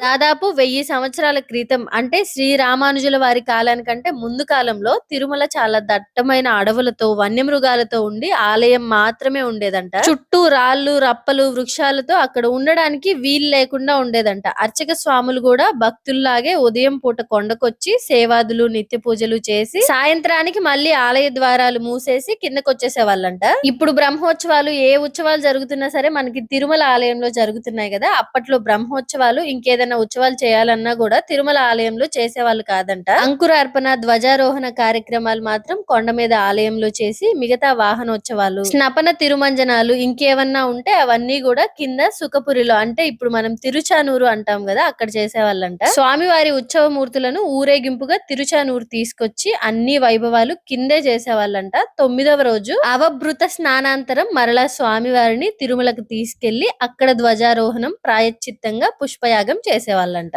దాదాపు వెయ్యి సంవత్సరాల క్రితం అంటే శ్రీ రామానుజుల వారి కాలానికంటే ముందు కాలంలో తిరుమల చాలా దట్టమైన అడవులతో వన్యమృగాలతో ఉండి ఆలయం మాత్రమే ఉండేదంట. చుట్టూ రాళ్ళు రప్పలు వృక్షాలతో అక్కడ ఉండడానికి వీలు లేకుండా ఉండేదంట. అర్చక స్వాములు కూడా భక్తుల్లాగే ఉదయం పూట కొండకొచ్చి సేవాదులు నిత్య పూజలు చేసి సాయంత్రానికి మళ్ళీ ఆలయ ద్వారాలు మూసేసి కిందకొచ్చేసే వాళ్ళంట ఇప్పుడు బ్రహ్మోత్సవాలు ఏ ఉత్సవాలు జరుగుతున్నా సరే మనకి తిరుమల ఆలయంలో జరుగుతున్నాయి కదా అప్పట్లో బ్రహ్మోత్సవాలు ఇంకేదైనా ఉత్సవాలు చేయాలన్నా కూడా తిరుమల ఆలయంలో చేసేవాళ్ళు కాదంట. అంకురార్పణ ధ్వజారోహణ కార్యక్రమాలు మాత్రం కొండ మీద ఆలయంలో చేసి మిగతా వాహనోత్సవాలు స్నపన తిరుమంజనాలు ఇంకేమన్నా ఉంటే అవన్నీ కూడా కింద సుఖపురిలో అంటే ఇప్పుడు మనం తిరుచానూరు అంటాం కదా అక్కడ చేసేవాళ్ళంట. స్వామివారి ఉత్సవ మూర్తులను ఊరేగింపుగా తిరుచానూరు తీసుకొచ్చి అన్ని వైభవాలు కిందే చేసేవాళ్ళంట. తొమ్మిదవ రోజు అవభృత స్నానాంతరం మరలా స్వామివారిని తిరుమలకు తీసుకెళ్ళి అక్కడ ధ్వజారోహణం ప్రాయశ్చిత్తంగా పుష్పయాగం చేస్తారు వేసేవాళ్ళంట